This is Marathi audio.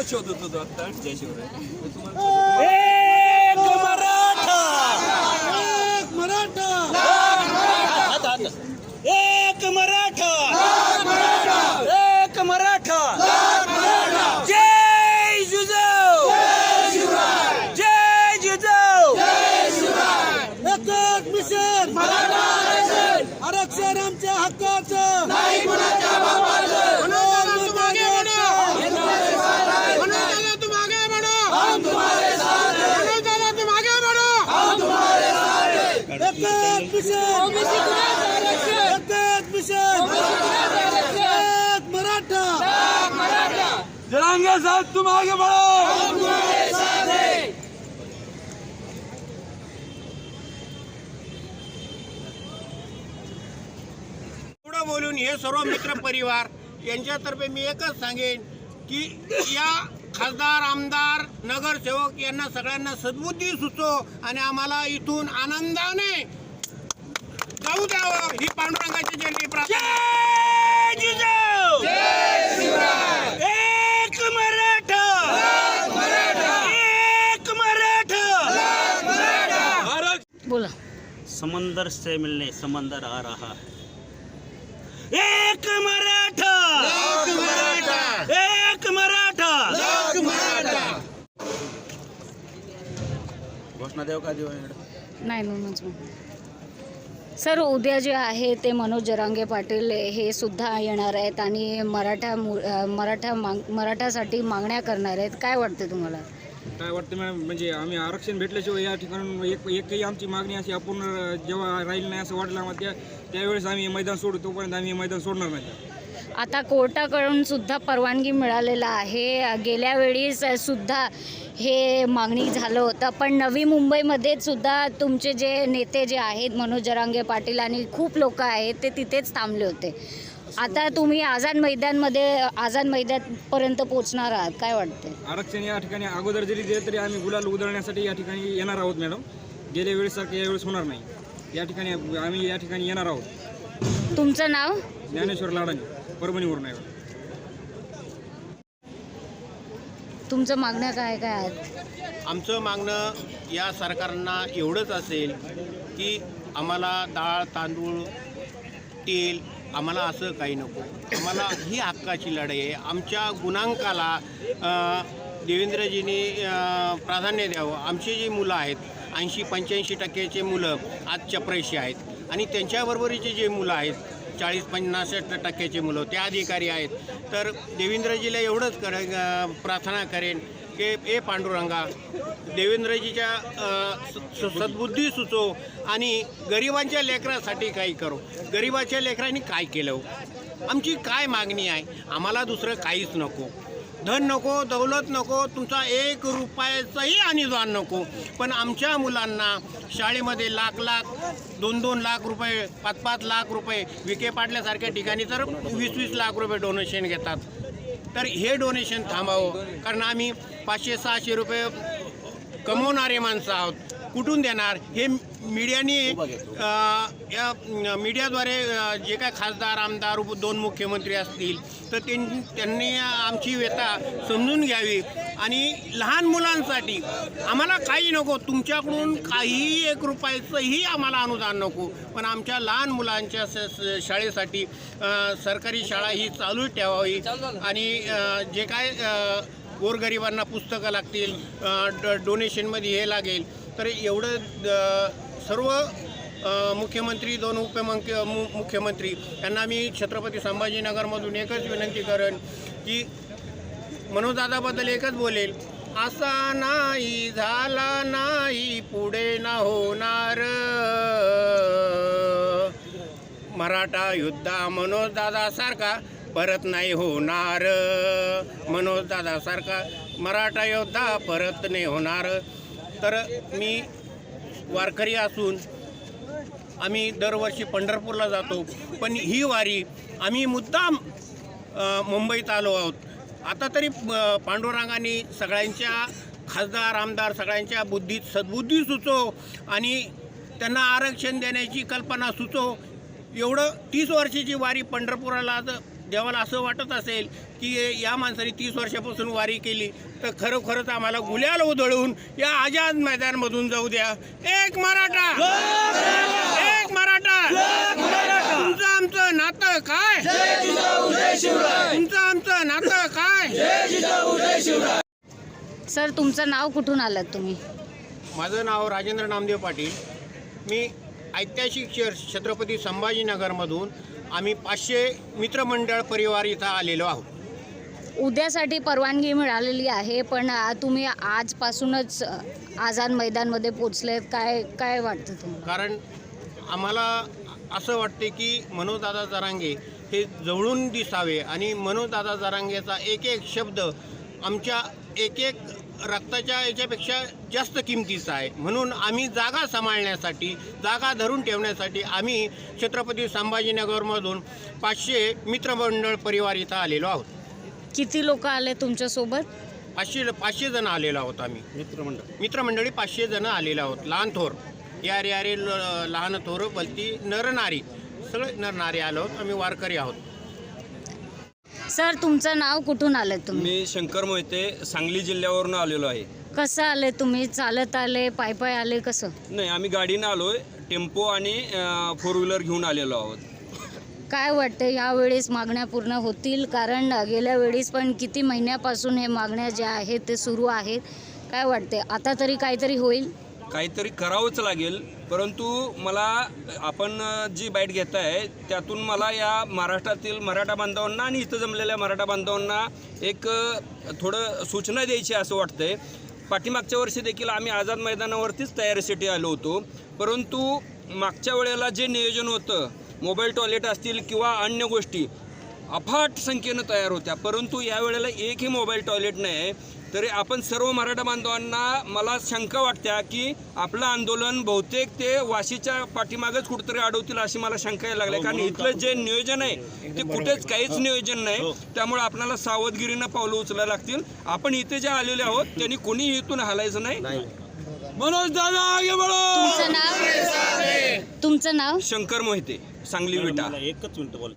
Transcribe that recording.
तुम्हाला शोधत होतो आता तुम्हाला एक मराठा एक मराठा एक मराठा एक मराठा जय जिजाऊ जय जिजाऊ एकच मिशन आरक्षण आमच्या हक्काचं नाही कुणाच्या बाबाचं म्हणून मागे दादा तुम आगे बढ़ो हम तुम्हारे साथ हैं मनोज दादा तुम आगे बढ़ो हम तुम्हारे साथ हैं एक मिशन एक मिशन एक मराठा जरांगे साहब तुम आगे बढ़ो। हैं पुढं बोलून हे सर्व मित्र परिवार यांच्यातर्फे मी एकच सांगेन की या खासदार आमदार नगरसेवक यांना सगळ्यांना सद्बुद्धी सुचो आणि आम्हाला इथून आनंदाने जाऊ द्यावं. ही पांडुरंगाची जयंती प्रार्थना जय जिजाऊ एक मराठा एक मराठा बोला समंदर से मिलने समंदर आ रहा है। एक मराठा! एक मराठा! एक मराठा! एक मराठा! घोषणा देव का देव नाही. सर उद्या जे आहे ते मनोज जरांगे पाटील हे सुद्धा येणार आहेत आणि मराठा मराठा माग मराठासाठी मागण्या करणार आहेत. काय वाटते तुम्हाला? काय वाटतं मॅडम? म्हणजे आम्ही आरक्षण भेटल्याशिवाय या ठिकाणून एक एकही आमची मागणी अशी अपूर्ण जेव्हा राहील नाही असं वाटलं आम्हाला त्या त्यावेळेस आम्ही हे मैदान सोडू तोपर्यंत आम्ही हे मैदान सोडणार नाही. आता कोर्टाकडून सुद्धा परवानगी मिळालेला आहे. गेल्या वेळीस सुद्धा हे मागणी झालं होतं. पण नवी मुंबईमध्ये सुद्धा तुमचे जे नेते जे आहेत मनोज जरांगे पाटील आणि खूप लोक आहेत ते तिथेच थांबले होते. आता तुम्ही आझाद मैदानमध्ये आझाद मैदानपर्यंत पोहोचणार आहात काय वाटते आरक्षण या ठिकाणी अगोदर जरी दिलं तरी आम्ही गुलाल उधळण्यासाठी या ठिकाणी येणार आहोत मॅडम. गेल्या वेळेसारखं यावेळेस होणार नाही. या ठिकाणी आम्ही या ठिकाणी येणार आहोत. तुमचं नाव? ज्ञानेश्वर लाडाने परभणीवरून आहे तुमचं मागण्या काय काय आहेत आमचं मागणं या सरकारना एवढंच असेल की आम्हाला डाळ तांदूळ तेल आम्हाला असं काही नको. आम्हाला ही हक्काची लढाई आहे. आमच्या गुणांकाला देवेंद्रजींनी प्राधान्य द्यावं. आमची जी मुलं आहेत ऐंशी पंच्याऐंशी टक्क्याचे मुलं आज चपराशी आहेत आणि त्यांच्याबरोबरीचे जे मुलं आहेत चाळीस पन्नास टक्क्याची मुलं ते अधिकारी आहेत. तर देवेंद्रजीला एवढंच कर प्रार्थना करेन की ए पांडुरंगा देवेंद्रजीच्या सद्बुद्धी सुचो आणि गरिबांच्या लेकरासाठी काही करो. गरिबाच्या लेकरांनी काय केलं हो? आमची काय मागणी आहे? आम्हाला दुसरं काहीच नको. धन नको दौलत नको तुमचा एक रुपयाचंही अनुदान नको. पण आमच्या मुलांना शाळेमध्ये लाख लाख दोन दोन लाख रुपये पाच पाच लाख रुपये विके पाडल्यासारख्या ठिकाणी तर वीस वीस लाख रुपये डोनेशन घेतात. तर हे डोनेशन थांबावं. कारण आम्ही पाचशे सहाशे रुपये कमवणारे माणसं आहोत. कुठून देणार? हे मीडियाने या मीडियाद्वारे जे काय खासदार आमदार उप- दोन मुख्यमंत्री असतील तर त्यां- त्यांनी आमची व्यथा समजून घ्यावी. आणि लहान मुलांसाठी आम्हाला काही नको. तुमच्याकडून काही एक रुपयाचंही आम्हाला अनुदान नको. पण आमच्या लहान मुलांच्या शाळेसाठी सरकारी शाळा ही चालू ठेवावी. आणि जे काय गोरगरिबांना पुस्तकं लागतील डोनेशनमध्ये हे लागेल. तर एवढं सर्व मुख्यमंत्री दोन उपमुख्य मु- मुख्यमंत्री यांना मी छत्रपती संभाजीनगरमधून एकच विनंती करेन की मनोजदादाबद्दल एकच बोलेल असा नाही झाला नाही पुढे ना होणार. मराठा युद्धा मनोजदादासारखा परत नाही होणार. मनोजदादासारखा मराठा योद्धा परत नाही होणार. तर मी वारकरी असून आम्ही दरवर्षी पंढरपूरला जातो. पण ही वारी आम्ही मुद्दाम मुंबईत आलो आहोत. आता तरी पांडुरंगाने सगळ्यांच्या खासदार आमदार सगळ्यांच्या बुद्धीत सद्बुद्धी सुचो आणि त्यांना आरक्षण देण्याची कल्पना सुचो. एवढं तीस वर्षाची वारी पंढरपुराला देवाला असं वाटत असेल की या माणसाने तीस वर्षापासून वारी केली तर खरोखरच आम्हाला गुल्याला उधळून या आझाद मैदानमधून जाऊ द्या. एक मराठा! एक मराठा! तुमचं आमचं नातं काय? तुमचं आमचं नातं काय? सर तुमचं नाव कुठून आलात तुम्ही? माझं नाव राजेंद्र नामदेव पाटील. मी ऐतिहासिक शहर छत्रपती संभाजीनगरमधून आम्ही पाचशे मित्रमंडळ परिवार इथं आलेलो आहोत. उद्यासाठी परवानगी मिळालेली आहे पण तुम्ही आजपासूनच आझाद मैदानमध्ये पोचलेत काय काय वाटतं तुम्हाला? कारण आम्हाला असं वाटते की मनोजदादा जरांगे हे जवळून दिसावे आणि मनोजदादा जरांगेचा एक एक शब्द आमच्या एक एक रक्ताच्या याच्यापेक्षा जास्त किमतीचा आहे. म्हणून आम्ही जागा सांभाळण्यासाठी जागा धरून ठेवण्यासाठी आम्ही छत्रपती संभाजीनगरमधून पाचशे मित्रमंडळ परिवार इथं आलेलो आहोत. किती लोक आले तुमच्यासोबत? पाचशे पाचशे जण आलेलो आहोत आम्ही. मित्रमंडळ. मित्रमंडळी पाचशे जण आलेलो आहोत. लहान थोर. यार यारे ल- लहान थोर बलती नर नारी. सगळे नर नारी आलो आहोत. आम्ही वारकरी आहोत. सर तुमचं नाव कुठून आलं तुम्ही? मी शंकर मोहिते सांगली जिल्ह्यावरून आलेलो आहे. कसं आले तुम्ही? चालत आले पाय पाय आले कसं? नाही आम्ही गाडीनं आलोय टेम्पो आणि फोर व्हीलर घेऊन आलेलो आहोत. काय वाटतं यावेळेस मागण्या पूर्ण होतील? कारण गेल्या वेळेस पण किती महिन्यापासून हे मागण्या ज्या आहेत ते सुरू आहेत. काय वाटते आता तरी काहीतरी होईल? काहीतरी करावंच लागेल. परंतु मला आपण जी बाईट घेत आहे त्यातून मला या महाराष्ट्रातील मराठा बांधवांना आणि इथं जमलेल्या मराठा बांधवांना एक थोडं सूचना द्यायची असं वाटतंय. पाठीमागच्या वर्षी देखील आम्ही आझाद मैदानावरतीच तयारीसाठी आलो होतो. परंतु मागच्या वेळेला जे नियोजन होतं मोबाईल टॉयलेट असतील किंवा अन्य गोष्टी अफाट संख्येनं तयार होत्या. परंतु यावेळेला एकही मोबाईल टॉयलेट नाही. आहे तरी आपण सर्व मराठा बांधवांना मला शंका वाटत्या की आपलं आंदोलन बहुतेक ते वाशीच्या पाठीमागच कुठेतरी अडवतील अशी मला शंका यायला लागली. कारण इथलं जे नियोजन आहे ते कुठेच काहीच नियोजन नाही. त्यामुळे आपल्याला सावधगिरीनं पावलं उचलायला लागतील. आपण इथे जे आलेले आहोत त्यांनी कोणीही इथून हलायचं नाही. मनोज दादा आगे तुमचं नाव? तुमचं नाव? शंकर मोहिते सांगली विटा. मला एकच मिनिट बोल